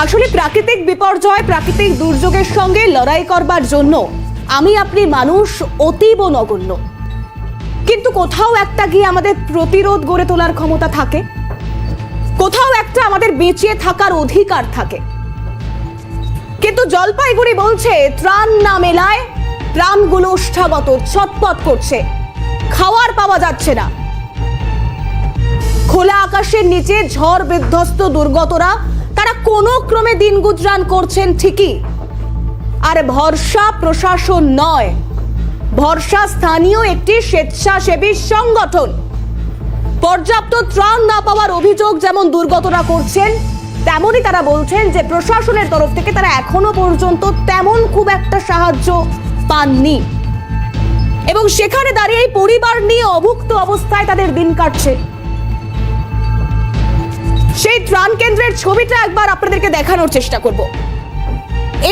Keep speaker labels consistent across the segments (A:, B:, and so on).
A: আসলে প্রাকৃতিক বিপর্যয়, প্রাকৃতিক দুর্যোগের সঙ্গে লড়াই করবার জন্য আমি আপনি মানুষ অতীব নগণ্য। কিন্তু কোথাও একটা গিয়ে আমাদের প্রতিরোধ গড়ে তোলার ক্ষমতা থাকে। কোথাও একটা আমাদের বেঁচে থাকার অধিকার থাকে। কিন্তু জলপাইগুড়ি বলছে, ত্রাণ না মেলায় প্রাণগুলো ওষ্ঠাগত ছটপট করছে। খাওয়ার পাওয়া যাচ্ছে না। খোলা আকাশের নিচে ঝড় বিধ্বস্ত দুর্গতরা তারা কোনো ক্রমে দিন গুজরান করছেন ঠিকই। আর ভরসা প্রশাসন নয়। ভরসা স্থানীয় একটি স্বেচ্ছাসেবী সংগঠন। পর্যাপ্ত ত্রাণ না পাওয়ার অভিযোগ যেমন দুর্গতরা করছেন, তেমনই তারা বলছেন যে প্রশাসনের তরফ থেকে তারা এখনও পর্যন্ত তেমন খুব একটা সাহায্য পাননি। এবং সেখানে দাঁড়িয়ে এই পরিবার নিয়ে অভুক্ত অবস্থায় তাদের দিন কাটছে। সেই ত্রাণ কেন্দ্রের ছবিটা একবার আপনাদেরকে দেখানোর চেষ্টা করব।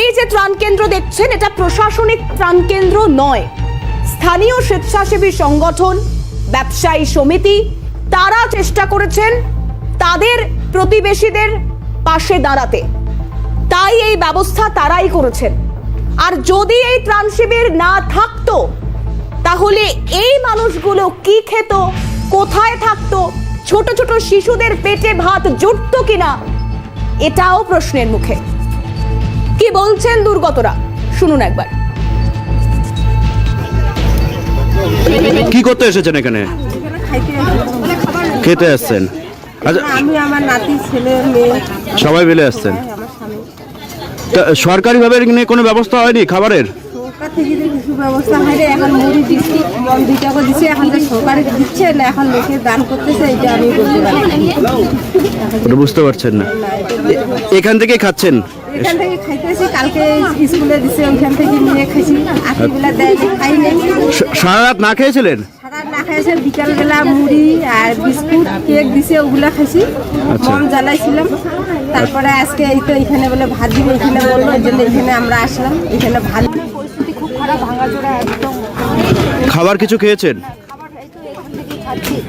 A: এই যে ত্রাণ কেন্দ্র দেখছেন, এটা প্রশাসনিক ত্রাণ কেন্দ্র নয়। স্থানীয় স্বেচ্ছাসেবী সংগঠন, ব্যবসায়ী সমিতি, তারা চেষ্টা করেছেন তাদের প্রতিবেশীদের পাশে দাঁড়াতে। তাই এই ব্যবস্থা তারাই করেছেন। আর যদি এই ত্রাণ শিবির না থাকতো, তাহলে এই মানুষগুলো কি খেত, কোথায় থাকতো ছোট ছোট শিশুদের পেটে ভাত জুটত কিনা এটাও প্রশ্নের মুখে। কি বলছেন দুর্গতরা? শুনুন একবার।
B: কি করতে এসেছেন এখানে। খেতে আসছেন। আচ্ছা
C: আমি আমার নাতি ছেলে মেয়ে।
B: সবাই মিলে আসছেন। সরকারিভাবে কোনো ব্যবস্থা হয়নি খাবারের
C: সরকার থেকে যে কিছু ব্যবস্থা হয় এখন মুড়ি দিচ্ছি গম দুই টাকা দিচ্ছে। এখন যে সরকারে দিচ্ছে না এখন লোকে দান করতেছে এটা আমি বলতে পারি।
B: বুঝতে পারছেন না। এখান থেকে খাচ্ছেন?
C: এখান থেকে খাইতেছি কালকে স্কুলে দিছে ওইখান থেকে নিয়ে খাইছি। আটটিবেলা দেয় যে খাই
B: সারা রাত না খেয়েছিলেন?
C: সারা না খাইছে বিকালবেলা মুড়ি আর বিস্কুট কেক দিছে ওগুলা খাইছি।
B: আচ্ছা।
C: জ্বালাইছিলাম। তারপরে আজকে এই তো এখানে বলে ভাত দিবে এখানে বলল জন্য এখানে আমরা আসলাম। এখানে ভাত পরিস্থিতি ভাঙাচোরা একদম
B: খাবার কিছু খেয়েছেন?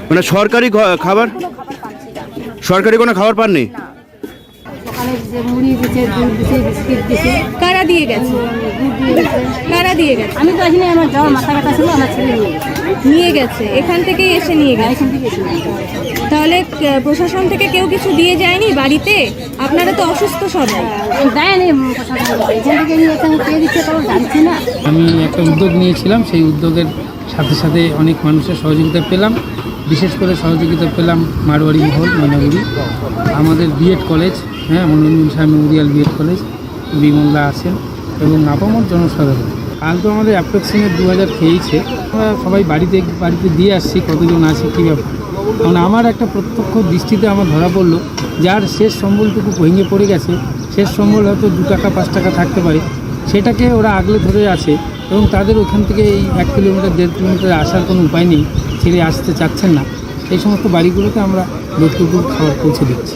B: মানে সরকারি ঘ- খাবার? সরকারি কোনো খাবার পাননি?
D: সকালে যে মুড়ি দিছে দুধ দিছে বিস্কিট দিছে
E: কারা দিয়ে গেছে? কারা দিয়ে গেছে?
D: আমি তো আসলে আমার জ্বর মাথা ব্যথা ছিল আমার ছেলে নিয়ে গেছে।
E: নিয়ে গেছে? এখান থেকে এসে নিয়ে গেছে।
D: এখান থেকে এসে
E: তাহলে প্রশাসন থেকে কেউ কিছু দিয়ে যায়নি বাড়িতে? আপনারা তো অসুস্থ সবাই।
D: দেয়নি এখান থেকে নিয়ে এখানে পেয়ে দিচ্ছে তো জানছি না।
F: আমি একটা উদ্যোগ নিয়েছিলাম সেই উদ্যোগের সাথে সাথে অনেক মানুষের সহযোগিতা পেলাম। বিশেষ করে সহযোগিতা পেলাম মারোয়ারি মহল ময়নাগুড়ি আমাদের বিএড কলেজ হ্যাঁ মনোরঞ্জন সাহেব মেমোরিয়াল বিএড কলেজ বিমল্লা আছেন, এবং আপামর জনসাধারণ। কাল তো আমাদের অ্যাপ্রক্সিমেট দু হাজার খেয়েছে সবাই বাড়িতে বাড়িতে দিয়ে আসছি, কতজন আছে, কী ব্যাপার। কারণ আমার একটা প্রত্যক্ষ দৃষ্টিতে আমার ধরা পড়ল, যার শেষ সম্বলটুকু ভেঙে পড়ে গেছে, শেষ সম্বল হয়তো দু টাকা, পাঁচ টাকা থাকতে পারে, সেটাকে ওরা আগলে ধরে আছে, এবং তাদের ওখান থেকে এই এক কিলোমিটার, দেড় কিলোমিটার আসার কোনো উপায় নেই। ছেড়ে আসতে চাচ্ছেন না। এই সমস্ত বাড়িগুলোতে আমরা লোকটুকু খাবার পৌঁছে দিচ্ছি।